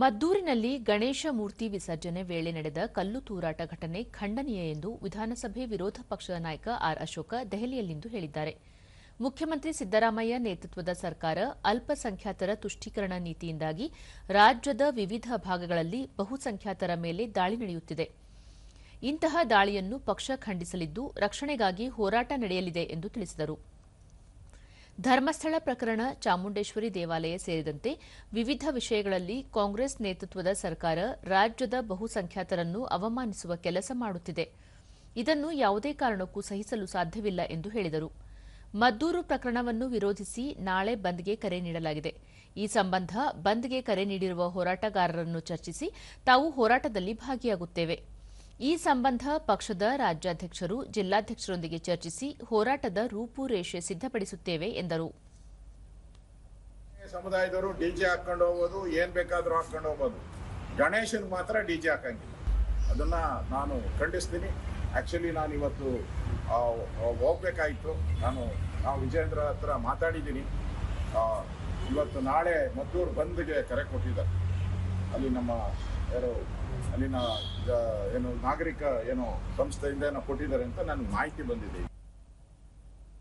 ಮದ್ದೂರಿನಲ್ಲಿ ಗಣೇಶ ಮೂರ್ತಿ ವಿಸರ್ಜನೆ ವೇಳೆ ನಡೆದ ಕಲ್ಲು ತೂರಾಟ ಘಟನೆ ಖಂಡನೀಯ ಎಂದು ವಿಧಾನಸಭೆ ವಿರೋಧ ಪಕ್ಷದ ನಾಯಕ ಆರ್ ಅಶೋಕ ದೆಹಲಿಯಲ್ಲಿಂದು ಹೇಳಿದ್ದಾರೆ. ಮುಖ್ಯಮಂತ್ರಿ ಸಿದ್ದರಾಮಯ್ಯ ನೇತೃತ್ವದ ಸರ್ಕಾರ ಅಲ್ಪಸಂಖ್ಯಾತರ ತುಷ್ಟೀಕರಣ ನೀತಿಯಿಂದಾಗಿ ರಾಜ್ಯದ ವಿವಿಧ ಭಾಗಗಳಲ್ಲಿ ಬಹುಸಂಖ್ಯಾತರ ಮೇಲೆ ದಾಳಿ ನಡೆಯುತ್ತಿದೆ. ಇಂತಹ ದಾಳಿಯನ್ನು ಪಕ್ಷ ಖಂಡಿಸಲಿದ್ದು ರಕ್ಷಣೆಗಾಗಿ ಹೋರಾಟ ನಡೆಯಲಿದೆ ಎಂದು ತಿಳಿಸಿದರು. ಧರ್ಮಸ್ಥಳ ಪ್ರಕರಣ ಚಾಮುಂಡೇಶ್ವರಿ ದೇವಾಲಯ ಸೇರಿದಂತೆ ವಿವಿಧ ವಿಷಯಗಳಲ್ಲಿ ಕಾಂಗ್ರೆಸ್ ನೇತೃತ್ವದ ಸರ್ಕಾರ ರಾಜ್ಯದ ಬಹುಸಂಖ್ಯಾತರನ್ನು ಅವಮಾನಿಸುವ ಕೆಲಸ ಮಾಡುತ್ತಿದೆ. ಇದನ್ನು ಯಾವುದೇ ಕಾರಣಕ್ಕೂ ಸಹಿಸಲು ಸಾಧ್ಯವಿಲ್ಲ ಎಂದು ಹೇಳಿದರು. ಮದ್ದೂರು ಪ್ರಕರಣವನ್ನು ವಿರೋಧಿಸಿ ನಾಳೆ ಬಂದ್ಗೆ ಕರೆ ನೀಡಲಾಗಿದೆ. ಈ ಸಂಬಂಧ ಬಂದ್ಗೆ ಕರೆ ನೀಡಿರುವ ಹೋರಾಟಗಾರರನ್ನು ಚರ್ಚಿಸಿ ತಾವು ಹೋರಾಟದಲ್ಲಿ ಭಾಗಿಯಾಗುತ್ತೇವೆ. ಈ ಸಂಬಂಧ ಪಕ್ಷದ ರಾಜ್ಯಾಧ್ಯಕ್ಷರು ಜಿಲ್ಲಾಧ್ಯಕ್ಷರೊಂದಿಗೆ ಚರ್ಚಿಸಿ ಹೋರಾಟದ ರೂಪುರೇಷೆ ಸಿದ್ಧಪಡಿಸುತ್ತೇವೆ ಎಂದರು. ಸಮುದಾಯದವರು ಡಿಜೆ ಹಾಕೊಂಡು ಹೋಗೋದು ಏನ್ ಬೇಕಾದ್ರೂ ಹಾಕೊಂಡು ಹೋಗೋದು ಗಣೇಶನ್ ಮಾತ್ರ ಡಿಜೆ ಹಾಕಂಗಿಲ್ಲ. ಅದನ್ನ ನಾನು ಖಂಡಿಸ್ತೀನಿ. ಆಕ್ಚುಲಿ ನಾನು ಇವತ್ತು ಹೋಗ್ಬೇಕಾಯ್ತು. ನಾನು, ನಾವು ವಿಜೇಂದ್ರ ಹತ್ರ ಮಾತಾಡಿದ್ದೀನಿ. ಇವತ್ತು ನಾಳೆ ಮದ್ದೂರು ಬಂದ್ಗೆ ಕರೆ ಕೊಟ್ಟಿದ್ದಾರೆ. ಅಲ್ಲಿ ನಮ್ಮ ಯಾರು ಅಲ್ಲಿನ ಏನು ನಾಗರಿಕ ಏನು ಸಂಸ್ಥೆಯಿಂದ ಏನೋ ಕೊಟ್ಟಿದ್ದಾರೆ ಅಂತ ನನಗೆ ಮಾಹಿತಿ ಬಂದಿದೆ.